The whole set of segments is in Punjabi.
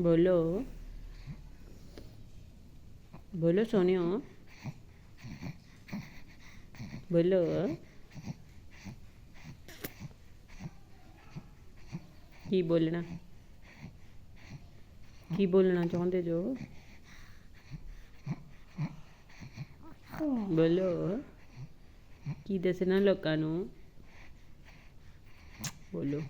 ਬੋਲੋ। ਬੋਲੋ ਸੋਨਿਓ ਬੋਲੋ। ਕੀ ਬੋਲਣਾ? ਕੀ ਬੋਲਣਾ ਚਾਹੁੰਦੇ ਜੋ? ਬੋਲੋ। ਕੀ ਦੱਸਣਾ ਲੋਕਾਂ ਨੂੰ? ਬੋਲੋ।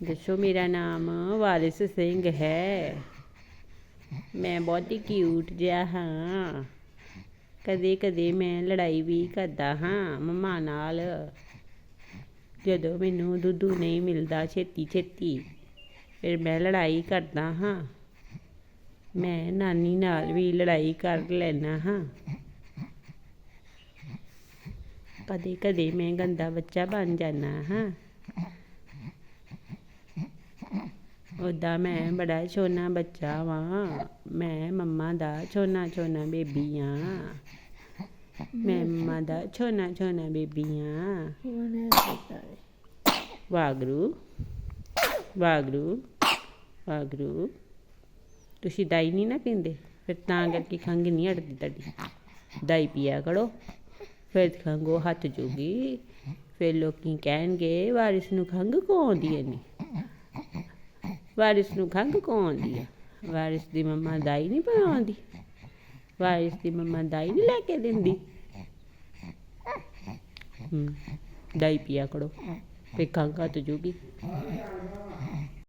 ਦੱਸੋ ਮੇਰਾ ਨਾਮ ਵਾਰਿਸ ਸਿੰਘ ਹੈ। ਮੈਂ ਬਹੁਤ ਹੀ ਕਿਊਟ ਜਿਹਾ ਹਾਂ। ਕਦੇ ਕਦੇ ਮੈਂ ਲੜਾਈ ਵੀ ਕਰਦਾ ਹਾਂ ਮੰਮਾ ਨਾਲ। ਜਦੋਂ ਮੈਨੂੰ ਦੁੱਧ ਨਹੀਂ ਮਿਲਦਾ ਛੇਤੀ ਛੇਤੀ ਫਿਰ ਮੈਂ ਲੜਾਈ ਕਰਦਾ ਹਾਂ। ਮੈਂ ਨਾਨੀ ਨਾਲ ਵੀ ਲੜਾਈ ਕਰ ਲੈਣਾ ਹਾਂ। ਕਦੇ ਕਦੇ ਮੈਂ ਗੰਦਾ ਬੱਚਾ ਬਣ ਜਾਣਾ ਹਾਂ। ਉਹਦਾ ਮੈਂ ਬੜਾ ਛੋਨਾ ਬੱਚਾ ਵਾਂ ਮੈਂ ਮੰਮਾ ਦਾ ਛੋਨਾ ਛੋਨਾ ਬੇਬੀ ਆ ਮੈਂ ਮੰਮਾ ਦਾ ਛੋਨਾ ਛੋਨਾ ਬੇਬੀ ਆ ਵਾਗਰੂ ਵਾਗਰੂ ਵਾਗਰੂ। ਤੁਸੀਂ ਦਾਈ ਨਹੀਂ ਨਾ ਪੀਂਦੇ ਫਿਰ ਤਾਂ ਕਰਕੇ ਖੰਘ ਨਹੀਂ ਹਟਦੀ ਤੁਹਾਡੀ। ਦਾਈ ਪੀਆ ਕਰੋ ਫਿਰ ਖੰਘੋ ਹੱਥ ਜੂਗੀ ਫਿਰ ਲੋਕੀ ਕਹਿਣਗੇ ਵਾਰਿਸ ਨੂੰ ਖੰਘ ਕਿਉਂ ਆਉਂਦੀ ਹੈ ਨੀ ਵਾਰਿਸ ਨੂੰ ਖੰਘ ਕਿਉਂ ਆਉਂਦੀ ਆ। ਵਾਰਿਸ ਦੀ ਮੰਮਾ ਦਾਈ ਨਹੀਂ ਪਿਆਉਂਦੀ ਵਾਰਿਸ ਦੀ ਮੰਮਾ ਦਾਈ ਨਹੀਂ ਲੈ ਕੇ ਦਿੰਦੀ। ਹੂੰ, ਦਾਈ ਪੀਆ ਕਰੋ, ਫਿਰ ਖੰਘ ਹਟ ਜੂਗੀ।